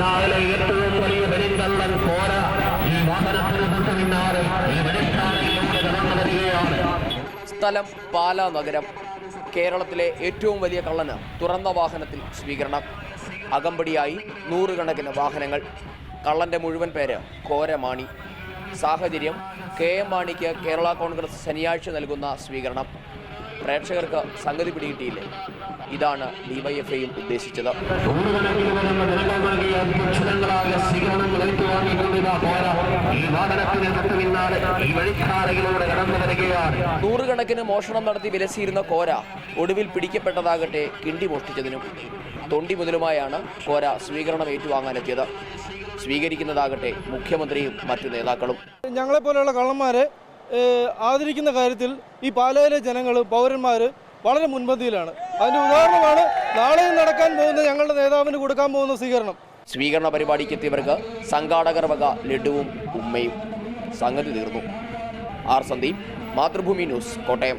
പാലായിലെ ഏറ്റവും വലിയ വെടിങ്കള്ളൻ കോര ഈ വാഹനത്തിന് തൊട്ട് പിന്നാലെ ഈ കടന്നു വരികയാണ് സ്ഥലം പാലാ നഗരം. കേരളത്തിലെ ഏറ്റവും വലിയ കള്ളന് തുറന്ന വാഹനത്തിൽ സ്വീകരണം. അകമ്പടിയായി നൂറുകണക്കിന് വാഹനങ്ങൾ. കള്ളന്റെ മുഴുവൻ പേര് കോരമാണി സാഹചര്യം കെ എം മാണിക്ക് കേരള കോൺഗ്രസ് ശനിയാഴ്ച നൽകുന്ന സ്വീകരണം. പ്രേക്ഷകർക്ക് സംഗതി പിടികിട്ടിയില്ലേ? ഇതാണ് ഡിവൈഎഫ്ഐയും ഉദ്ദേശിച്ചത് നൂറുകണക്കിന് വരുന്ന ജനങ്ങൾ നൽകിയ അത്യുച്ഛിതങ്ങളായ സ്വീകരണങ്ങൾ ഏറ്റുവാങ്ങിക്കൊണ്ടിരുന്ന കോര ഈ വാഹനത്തിന് തൊട്ട് പിന്നാലെ ഈ വഴിക്കാരയിലൂടെ കടന്നു വരികയാണ് നൂറുകണക്കിന് മോഷണം നടത്തി വിലസിയിരുന്ന കോര ഒടുവിൽ പിടിക്കപ്പെട്ടതാകട്ടെ കിണ്ടി മോഷ്ടിച്ചതിനും തൊണ്ടി മുതലുമായാണ് കോര സ്വീകരണം ഏറ്റുവാങ്ങാനെത്തിയത്. സ്വീകരിക്കുന്നതാകട്ടെ മുഖ്യമന്ത്രിയും മറ്റു നേതാക്കളും. ഞങ്ങളെപ്പോലെയുള്ള കള്ളന്മാരെ ഏഹ്, ആദരിക്കുന്ന കാര്യത്തിൽ ഈ പാലയിലെ ജനങ്ങൾ പൗരന്മാർ വളരെ മുൻപന്തിയിലാണ്. അതിന്റെ ഉദാഹരണമാണ് നാളെയും നടക്കാൻ പോകുന്ന ഞങ്ങളുടെ നേതാവിന് കൊടുക്കാൻ പോകുന്ന സ്വീകരണം. സ്വീകരണ പരിപാടിക്ക് എത്തിയവർക്ക് സംഘാടകർ വക ലഡുവും ഉമ്മയും സംഗതി തീർന്നു. R Sandeep Mathrubhumi news Kottayam.